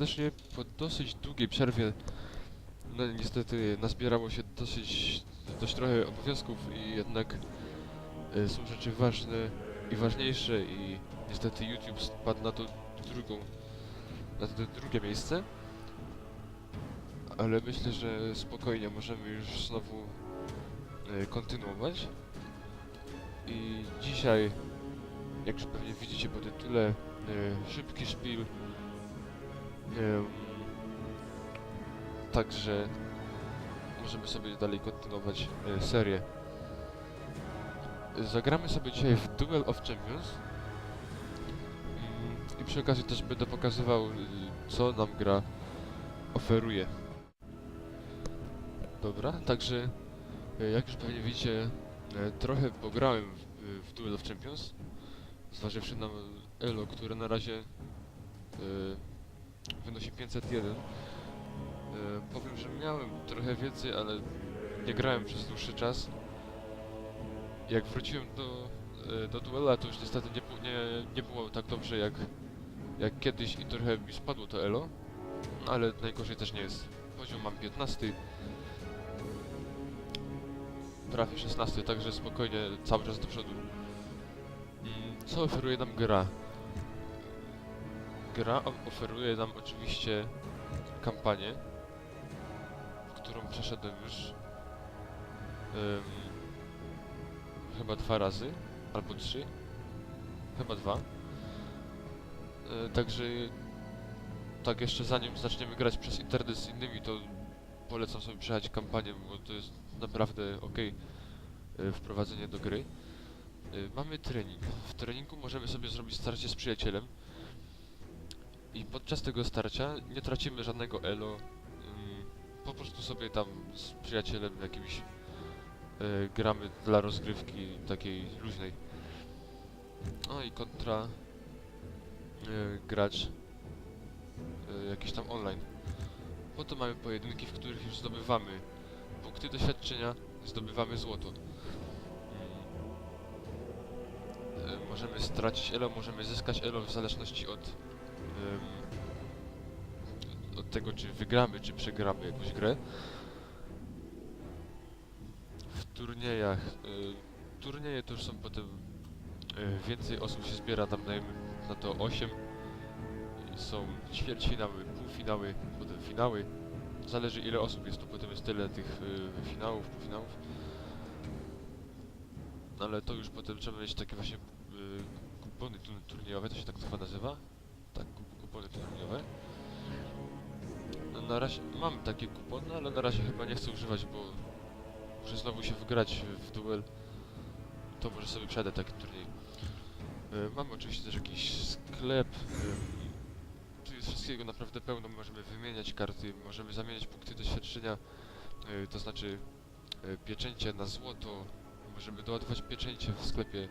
serdecznie po dosyć długiej przerwie. No niestety nazbierało się dosyć, dość trochę obowiązków i jednak e, są rzeczy ważne i ważniejsze i niestety YouTube spadł na to drugą, na to drugie miejsce. Ale myślę, że spokojnie możemy już znowu e, kontynuować. I dzisiaj, jak już pewnie widzicie po tytule, e, szybki szpil. Em, Także możemy sobie dalej kontynuować e, serię. Zagramy sobie dzisiaj w Duel of Champions. Mm, I przy okazji też będę pokazywał, y, co nam gra oferuje. Dobra, także jak już pewnie widzicie, trochę pograłem w, Duel of Champions. Zważywszy na Elo, które na razie wynosi 501. E, powiem, że miałem trochę więcej, ale nie grałem przez dłuższy czas. Jak wróciłem do, e, do duela, to już niestety nie, nie, nie było tak dobrze jak, jak kiedyś i trochę mi spadło to elo. Ale najgorzej też nie jest. Poziom mam 15. Prawie 16, także spokojnie cały czas do przodu. Mm, Co oferuje nam gra? Gra oferuje nam oczywiście kampanię, którą przeszedłem już em, chyba dwa razy, albo trzy, chyba dwa. E, także tak jeszcze zanim zaczniemy grać przez internet z innymi, to polecam sobie przejechać kampanię, bo to jest naprawdę ok wprowadzenie do gry. E, Mamy trening. W treningu możemy sobie zrobić starcie z przyjacielem. I podczas tego starcia nie tracimy żadnego elo. po prostu sobie tam z przyjacielem jakimś e, gramy dla rozgrywki takiej luźnej. No i kontra e, gracz e, jakiś tam online. Potem mamy pojedynki, w których już zdobywamy punkty doświadczenia, zdobywamy złoto. Możemy stracić elo, możemy zyskać elo w zależności od em, od tego, czy wygramy, czy przegramy jakąś grę. W turniejach, y, turnieje to już są potem y, więcej osób się zbiera, tam na to 8. I Są ćwierćfinały, półfinały, potem finały. Zależy ile osób jest, to potem jest tyle tych y, finałów, półfinałów. No ale to już potem trzeba mieć takie właśnie y, kupony tu- turniejowe, to się tak chyba nazywa. Tak, kup- kupony turniejowe. No, na razie mam takie kupony, ale na razie chyba nie chcę używać, bo muszę znowu się wgrać w duel. To może sobie przejdę taki turniej. E, Mamy oczywiście też jakiś sklep. e, Tu jest wszystkiego naprawdę pełno. Możemy wymieniać karty, możemy zamieniać punkty doświadczenia, e, to znaczy pieczęcie na złoto. Możemy doładować pieczęcie w sklepie.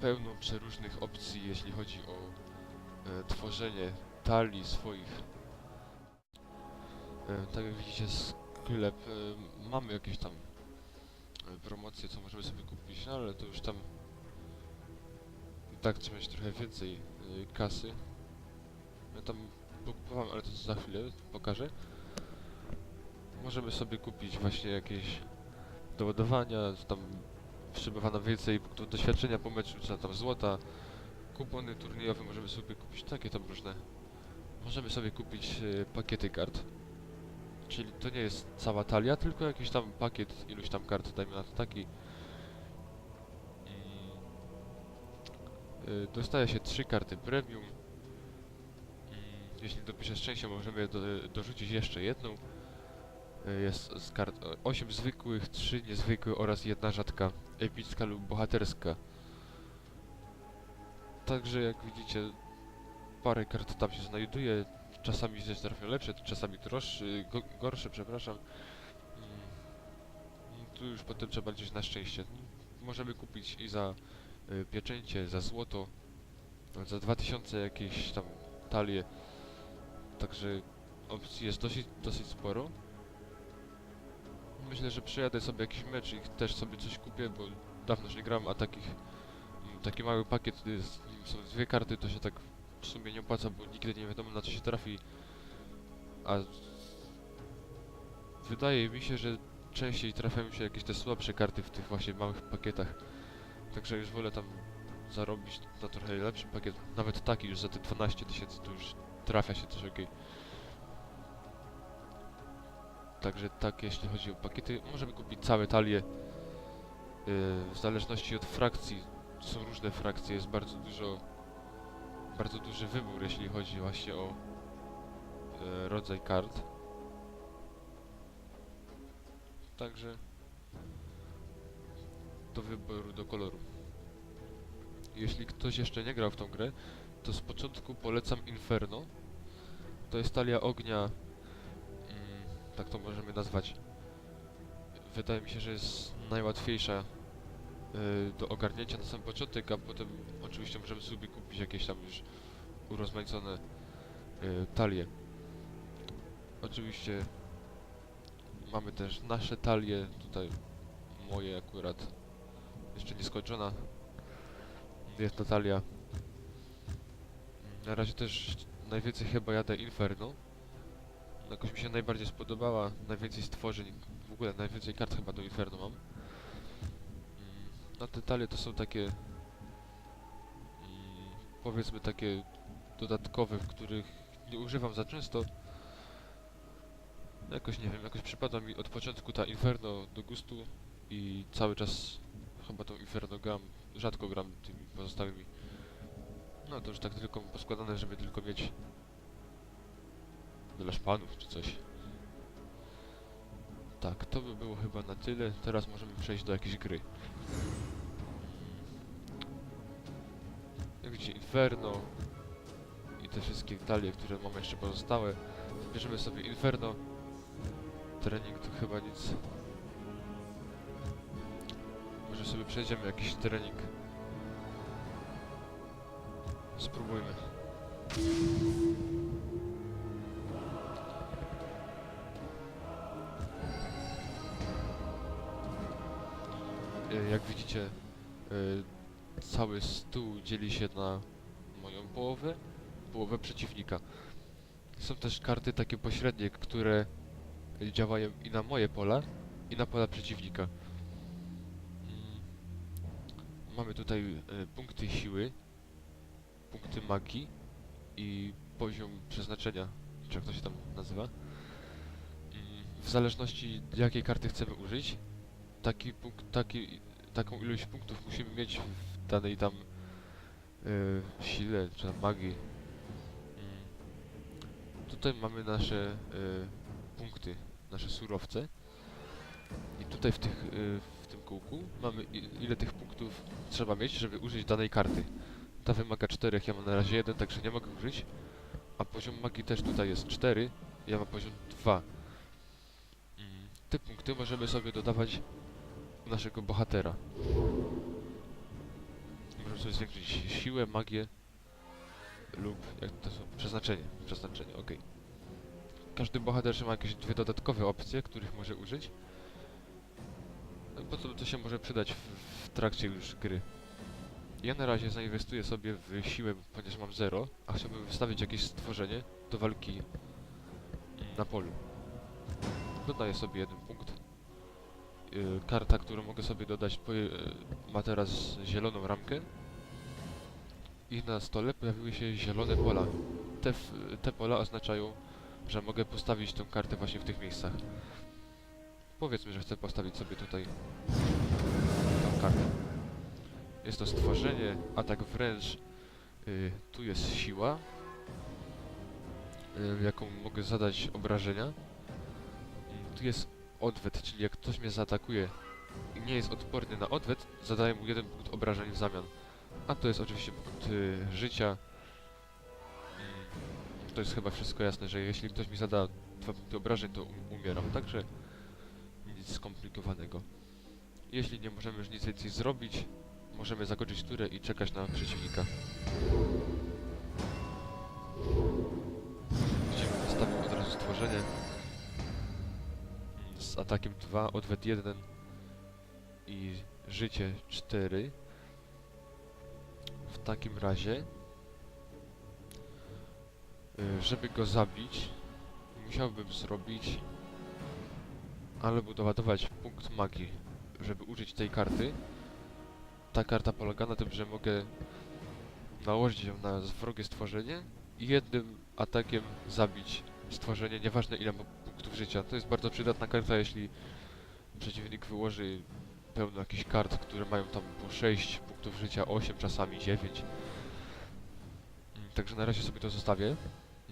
Pełno przeróżnych opcji, jeśli chodzi o tworzenie talii swoich. E, tak jak widzicie, sklep e, mamy jakieś tam e, promocje, co możemy sobie kupić, no ale to już tam i tak trzeba mieć trochę więcej e, kasy. Ja tam kupowałem, ale to za chwilę pokażę. Możemy sobie kupić właśnie jakieś doładowania, tam przybywano więcej punktów doświadczenia po meczu, czy tam złota, kupony turniejowe możemy sobie kupić, takie tam różne. Możemy sobie kupić e, pakiety kart. Czyli to nie jest cała talia, tylko jakiś tam pakiet iluś tam kart, dajmy na to taki. I, y, dostaje się trzy karty premium. I, jeśli dopisze szczęście, możemy do, dorzucić jeszcze jedną. Y, jest z kart 8 zwykłych, 3 niezwykłe oraz jedna rzadka, epicka lub bohaterska. Także jak widzicie, parę kart tam się znajduje, czasami się trafią lepsze, czasami droższe, go, gorsze, przepraszam. Mm, Tu już potem trzeba liczyć na szczęście. Możemy kupić i za y, pieczęcie, za złoto, za 2000 jakieś tam talie. Także opcji jest dosyć, dosyć sporo. Myślę, że przejadę sobie jakiś mecz i też sobie coś kupię, bo dawno już nie gram, a takich, taki mały pakiet, jest, są dwie karty, to się tak w sumie nie opłaca, bo nigdy nie wiadomo na co się trafi. A wydaje mi się, że częściej trafiają się jakieś te słabsze karty w tych właśnie małych pakietach. Także już wolę tam zarobić na trochę lepszy pakiet. Nawet taki już za te 12 tysięcy to już trafia się coś okej. Także tak, jeśli chodzi o pakiety, możemy kupić całe talie. Yy, w zależności od frakcji, są różne frakcje, jest bardzo dużo, bardzo duży wybór, jeśli chodzi właśnie o yy, rodzaj kart. Także do wyboru, do koloru. Jeśli ktoś jeszcze nie grał w tą grę, to z początku polecam Inferno. To jest talia ognia, mm, tak to możemy nazwać. Wydaje mi się, że jest najłatwiejsza do ogarnięcia na sam początek, a potem oczywiście możemy sobie kupić jakieś tam już urozmaicone y, talie. Oczywiście mamy też nasze talie, tutaj moje akurat jeszcze nieskończona jest to talia. Na razie też najwięcej chyba jadę Inferno. Jakoś mi się najbardziej spodobała, najwięcej stworzeń, w ogóle najwięcej kart chyba do Inferno mam. Mm, A te talie to są takie, powiedzmy takie dodatkowe, w których nie używam za często. Jakoś nie wiem, jakoś przypada mi od początku ta Inferno do gustu i cały czas chyba tą Inferno gram, rzadko gram tymi pozostałymi. No to już tak tylko poskładane, żeby tylko mieć dla szpanów czy coś. Tak, to by było chyba na tyle. Teraz możemy przejść do jakiejś gry. Widzicie, Inferno i te wszystkie talie, które mamy jeszcze pozostałe. Bierzemy sobie Inferno. Trening to chyba nic. Może sobie przejdziemy jakiś trening. Spróbujmy. E, Jak widzicie, e, cały stół dzieli się na moją połowę, połowę przeciwnika. Są też karty takie pośrednie, które działają i na moje pola, i na pola przeciwnika. Mm, Mamy tutaj e, punkty siły, punkty magii i poziom przeznaczenia, czy jak to się tam nazywa. Mm, W zależności jakiej karty chcemy użyć, taki punkt, taki, taką ilość punktów musimy mieć danej tam y, sile, czy tam magii. Mm. Tutaj mamy nasze y, punkty, nasze surowce. I tutaj w, tych, y, w tym kółku mamy ile tych punktów trzeba mieć, żeby użyć danej karty. Ta wymaga 4, ja mam na razie 1, także nie mogę użyć. A poziom magii też tutaj jest 4, ja mam poziom 2. Mm, Te punkty możemy sobie dodawać naszego bohatera. Sobie zwiększyć siłę, magię lub jak to są, przeznaczenie. Przeznaczenie, ok. Każdy bohater ma jakieś dwie dodatkowe opcje, których może użyć. No, Po co to się może przydać w, w trakcie już gry. Ja na razie zainwestuję sobie w siłę, ponieważ mam 0, a chciałbym wystawić jakieś stworzenie do walki na polu. Dodaję sobie jeden punkt. Yy, karta, którą mogę sobie dodać, ma teraz zieloną ramkę. I na stole pojawiły się zielone pola. Te, te pola oznaczają, że mogę postawić tę kartę właśnie w tych miejscach. Powiedzmy, że chcę postawić sobie tutaj tą kartę. Jest to stworzenie, atak wręcz. Y, tu jest siła, y, jaką mogę zadać obrażenia. Tu jest odwet, czyli jak ktoś mnie zaatakuje i nie jest odporny na odwet, zadaję mu jeden punkt obrażeń w zamian. A to jest oczywiście punkt y, życia. Mm, To jest chyba wszystko jasne, że jeśli ktoś mi zada dwa punkty obrażeń, to um umieram. Także nic skomplikowanego. Jeśli nie możemy już nic więcej zrobić, możemy zakończyć turę i czekać na przeciwnika. Widzimy, wystawił od razu stworzenie. Mm, Z atakiem 2, odwet 1 i życie 4. W takim razie Y, żeby go zabić, musiałbym zrobić albo doładować punkt magii, żeby użyć tej karty. Ta karta polega na tym, że mogę nałożyć ją na wrogie stworzenie i jednym atakiem zabić stworzenie, nieważne ile ma punktów życia. To jest bardzo przydatna karta, jeśli przeciwnik wyłoży pełno jakichś kart, które mają tam po 6 punktów życia, 8 czasami 9. Mm, Także na razie sobie to zostawię.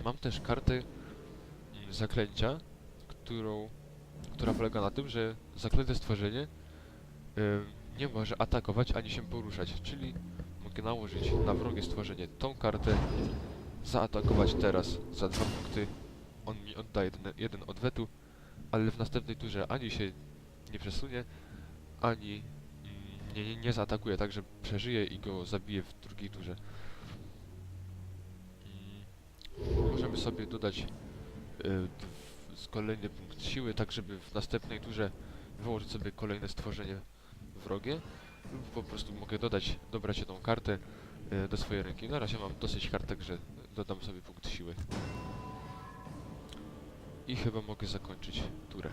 Mam też kartę mm, zaklęcia, którą, która polega na tym, że zaklęte stworzenie ym, nie może atakować ani się poruszać, czyli mogę nałożyć na wrogie stworzenie tą kartę, zaatakować teraz za dwa punkty, on mi odda jeden, jeden odwetu, ale w następnej turze ani się nie przesunie, ani nie, nie, nie zaatakuje, także przeżyje i go zabije w drugiej turze. Mm, Możemy sobie dodać y, kolejny punkt siły, tak żeby w następnej turze wyłożyć sobie kolejne stworzenie wrogie lub po prostu mogę dodać, dobrać jedną kartę y, do swojej ręki. Na razie mam dosyć kartek, że dodam sobie punkt siły. I chyba mogę zakończyć turę.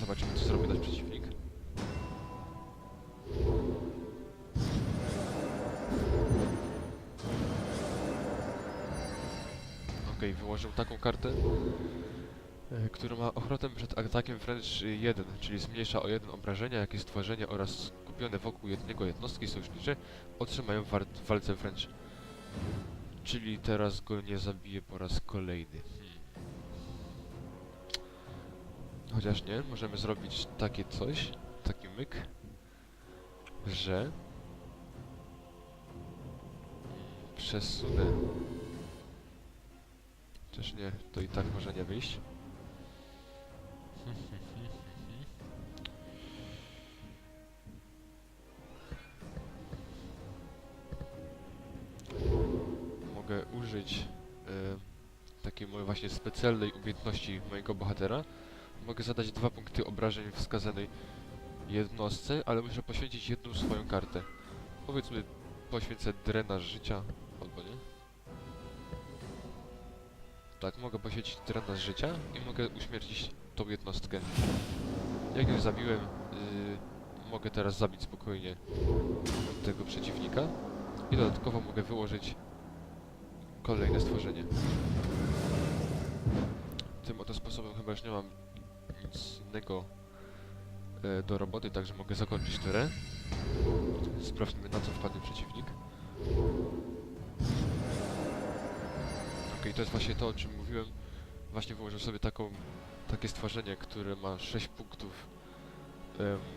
Zobaczymy co zrobi nasz przeciwnik. Okej, wyłożył taką kartę, e, która ma ochronę przed atakiem wręcz 1, czyli zmniejsza o 1 obrażenia, jakie stworzenie oraz skupione wokół jednego jednostki sojusznicze otrzymają w walce wręcz. Czyli teraz go nie zabije po raz kolejny. Hmm. Chociaż nie, możemy zrobić takie coś, taki myk, że przesunę. Chociaż nie, to i tak może nie wyjść. Mogę użyć e, takiej mojej właśnie specjalnej umiejętności mojego bohatera. Mogę zadać dwa punkty obrażeń wskazanej jednostce, ale muszę poświęcić jedną swoją kartę. Powiedzmy, poświęcę drenaż życia, albo nie. Tak, mogę poświęcić drenaż życia i mogę uśmiercić tą jednostkę. Jak już zabiłem, yy, mogę teraz zabić spokojnie tego przeciwnika i dodatkowo mogę wyłożyć kolejne stworzenie. Tym oto sposobem chyba już nie mam nic innego do roboty, także mogę zakończyć turę. Sprawdźmy na co wpadnie przeciwnik. Okej, to jest właśnie to, o czym mówiłem. Właśnie wyłożył sobie taką, takie stworzenie, które ma 6 punktów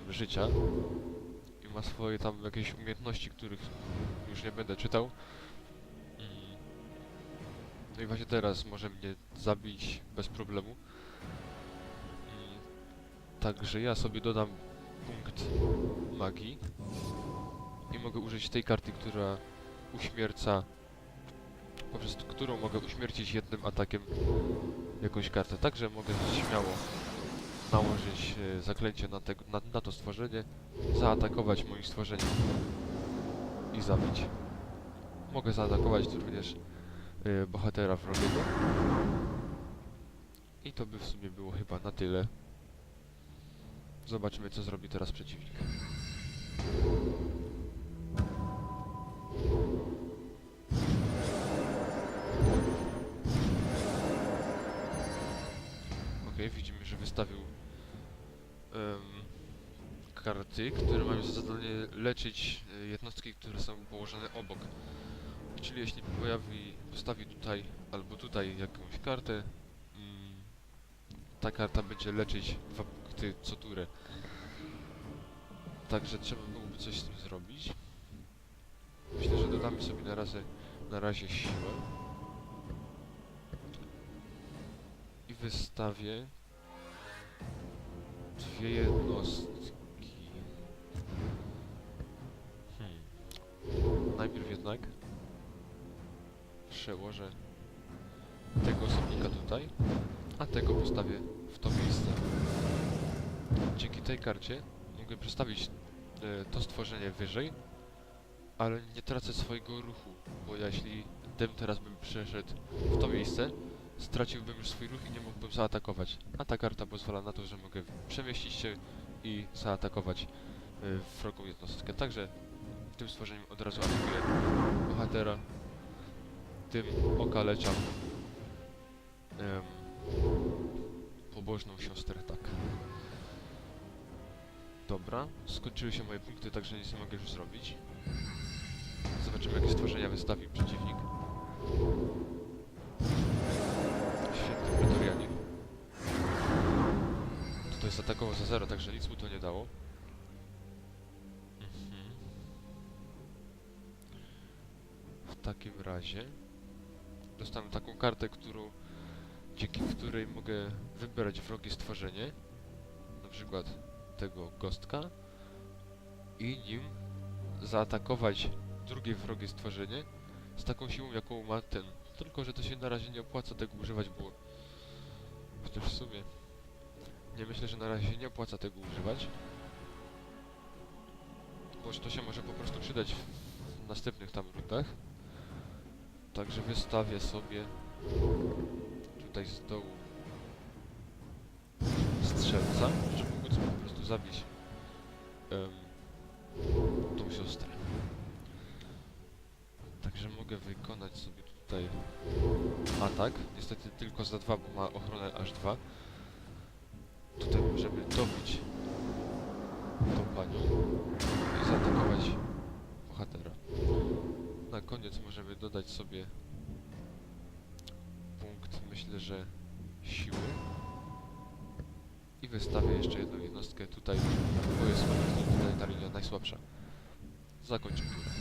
życia i ma swoje tam jakieś umiejętności, których już nie będę czytał. Mm. No i właśnie teraz może mnie zabić bez problemu. Także ja sobie dodam punkt magii i mogę użyć tej karty, która uśmierca, poprzez którą mogę uśmiercić jednym atakiem jakąś kartę. Także mogę śmiało nałożyć e, zaklęcie na, tego, na, na to stworzenie, zaatakować moim stworzeniem i zabić. Mogę zaatakować również e, bohatera wrogiego. I to by w sumie było chyba na tyle. Zobaczymy co zrobi teraz przeciwnik. Okej, widzimy, że wystawił em, karty, które mają za zadanie leczyć e, jednostki, które są położone obok. Czyli jeśli pojawi, postawi tutaj albo tutaj jakąś kartę, mm, ta karta będzie leczyć dwa punkty co turę. Także trzeba byłoby coś z tym zrobić. Myślę, że dodamy sobie na razie, na razie siłę. I wystawię dwie jednostki. Hmm. Najpierw jednak przełożę tego osobnika tutaj, a tego postawię w to miejsce. Dzięki tej karcie mogę przestawić e, to stworzenie wyżej, ale nie tracę swojego ruchu, bo jeśli Gdybym teraz bym przeszedł w to miejsce, straciłbym już swój ruch i nie mógłbym zaatakować. A ta karta pozwala na to, że mogę przemieścić się i zaatakować y, wrogą jednostkę. Także tym stworzeniem od razu atakuję bohatera. Tym okaleczam em, pobożną siostrę, tak. Dobra, skończyły się moje punkty, także nic nie mogę już zrobić. Zobaczymy, jakie stworzenia wystawi przeciwnik. Świetny pretorianin. Tutaj zaatakował za zero, także nic mu to nie dało. Mhm. W takim razie dostałem taką kartę, którą dzięki której mogę wybrać wrogie stworzenie, na przykład tego gostka i nim zaatakować drugie wrogie stworzenie z taką siłą, jaką ma ten. Tylko, że to się na razie nie opłaca tego używać, bo chociaż w sumie nie myślę, że na razie się nie opłaca tego używać. Bo to się może po prostu przydać w następnych tam rundach. Także wystawię sobie tutaj z dołu strzelca, zabić em, tą siostrę. Także mogę wykonać sobie tutaj atak. Niestety tylko za dwa, bo ma ochronę aż dwa. Tutaj możemy dobić tą panią i zaatakować bohatera. Na koniec możemy dodać sobie punkt, myślę, że siły. I wystawię jeszcze jedną jednostkę tutaj, bo jest tutaj ta linia najsłabsza. Zakończę turę.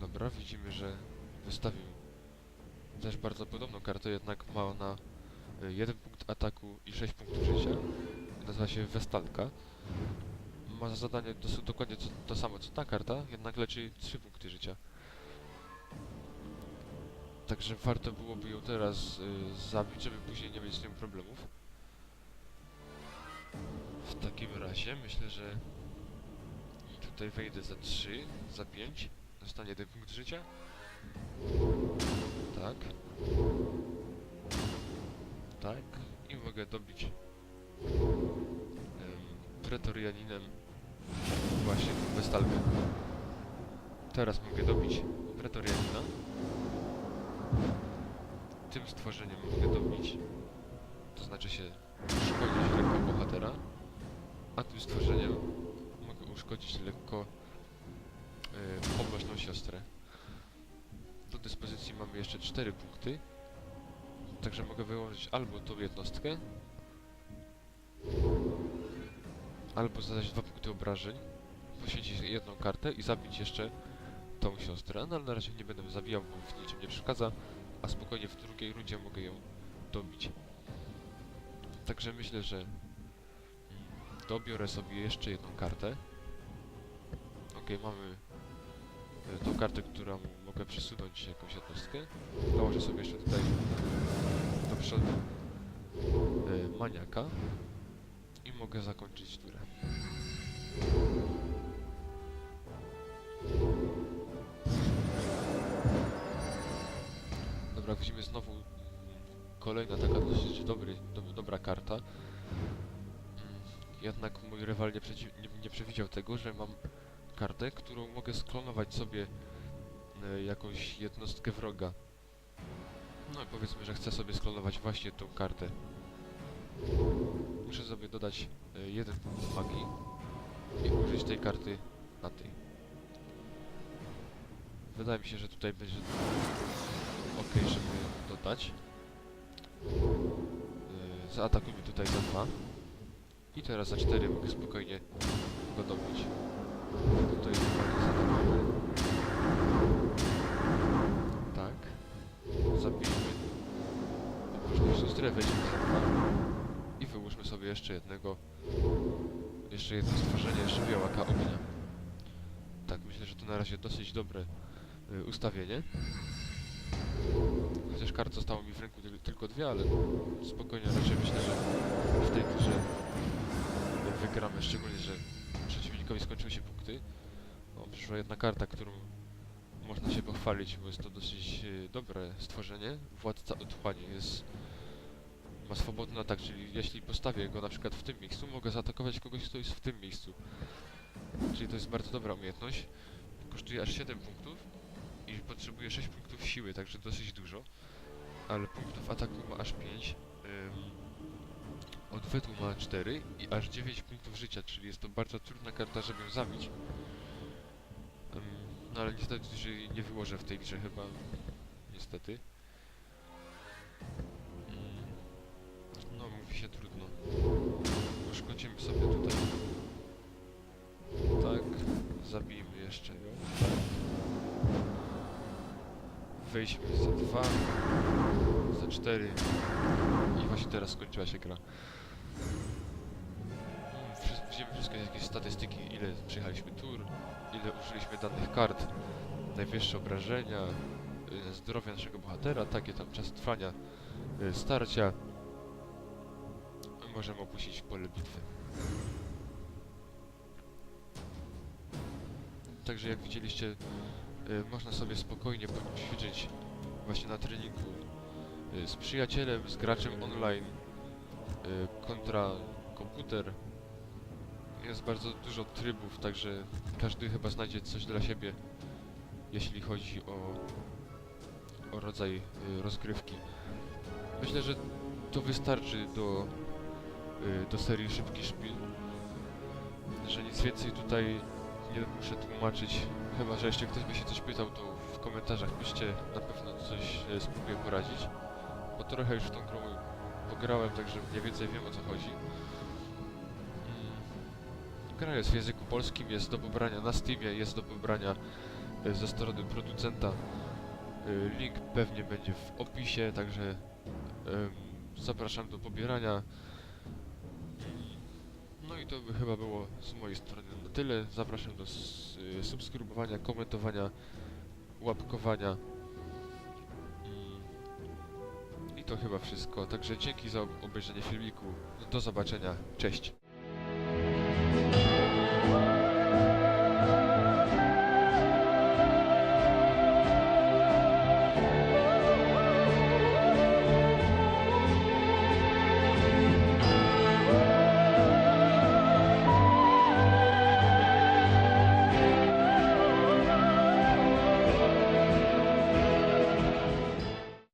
Dobra, widzimy, że wystawił też bardzo podobną kartę, jednak ma ona y, jeden punkt ataku i 6 punktów życia. Nazywa się Westalka. Ma za zadanie dos- dokładnie to, to samo co ta karta, jednak leczy 3 punkty życia. Także warto byłoby ją teraz y, zabić, żeby później nie mieć z nią problemów. W takim razie myślę, że tutaj wejdę za 3, za 5. Dostanie jeden punkt życia. Tak. Tak. I mogę dobić em, pretorianinem Westalkę. Teraz mogę dobić pretorianina. Tym stworzeniem mogę dobić. To znaczy się uszkodzić lekko bohatera. A tym stworzeniem mogę uszkodzić lekko yy, pobożną siostrę. Do dyspozycji mamy jeszcze 4 punkty. Także mogę wyłożyć albo tą jednostkę, albo zadać 2 punkty obrażeń, poświęcić jedną kartę i zabić jeszcze tą siostrę. No ale na razie nie będę zabijał, bo w niczym nie przeszkadza, a spokojnie w drugiej rundzie mogę ją dobić. Także myślę, że dobiorę sobie jeszcze jedną kartę. Okej, mamy e, tą kartę, którą mogę przesunąć jakąś jednostkę. Dołożę sobie jeszcze tutaj do przodu e, maniaka i mogę zakończyć turę. Dobra, widzimy znowu mm, kolejna taka dosyć dobry, do, dobra karta. Mm, Jednak mój rywal nie, nie, nie przewidział tego, że mam kartę, którą mogę sklonować sobie e, jakąś jednostkę wroga. No i powiedzmy, że chcę sobie sklonować właśnie tą kartę. Muszę sobie dodać e, jeden punkt magii i użyć tej karty na tej. Wydaje mi się, że tutaj będzie ok, żeby dodać. Yy, zaatakujmy tutaj za dwa. I teraz za 4 mogę spokojnie go dobić. Tutaj. Tak. Zabijmy. Oprócz siostrę weźmy za dwa. I wyłóżmy sobie jeszcze jednego. Jeszcze jedno stworzenie, białaka ognia. Tak, myślę, że to na razie dosyć dobre ustawienie. chociaż kart zostało mi w ręku tyl- tylko dwie, ale spokojnie raczej myślę, że w tej grze wygramy, szczególnie, że przeciwnikowi skończyły się punkty. O, przyszła jedna karta, którą można się pochwalić, bo jest to dosyć e, dobre stworzenie. Władca Otchłani jest ma swobodny atak, czyli jeśli postawię go na przykład w tym miejscu, mogę zaatakować kogoś, kto jest w tym miejscu. Czyli to jest bardzo dobra umiejętność. Kosztuje aż 7 punktów i potrzebuje 6 punktów siły, także dosyć dużo. Ale punktów ataku ma aż 5. Ym, odwetu ma 4 i aż 9 punktów życia, czyli jest to bardzo trudna karta, żeby ją zabić. Ym, no ale niestety że nie wyłożę w tej grze chyba. Niestety. Wejdźmy za dwa. Za cztery. I właśnie teraz skończyła się gra. Wszy- Widzimy wszystkie jakieś statystyki, ile przejechaliśmy tur, ile użyliśmy danych kart, najwyższe obrażenia, y, zdrowie naszego bohatera, takie tam czas trwania y, starcia. Możemy opuścić pole bitwy. Także jak widzieliście, można sobie spokojnie poćwiczyć właśnie na treningu y, z przyjacielem, z graczem online y, kontra komputer. Jest bardzo dużo trybów, także każdy chyba znajdzie coś dla siebie, jeśli chodzi o, o rodzaj rozgrywki. Myślę, że to wystarczy do, do serii Szybki Szpil. Że nic więcej tutaj nie muszę tłumaczyć. Chyba, że jeszcze ktoś by się coś pytał, to w komentarzach piszcie, na pewno coś e, spróbuję poradzić. Bo trochę już w tą grą pograłem, także mniej więcej wiem o co chodzi. Mm, Gra jest w języku polskim, jest do pobrania na Steamie, jest do pobrania e, ze strony producenta. E, Link pewnie będzie w opisie, także zapraszam do pobierania. No i to by chyba było z mojej strony tyle. Zapraszam do y, subskrybowania, komentowania, łapkowania. I to chyba wszystko. Także dzięki za ob- obejrzenie filmiku. Do zobaczenia. Cześć.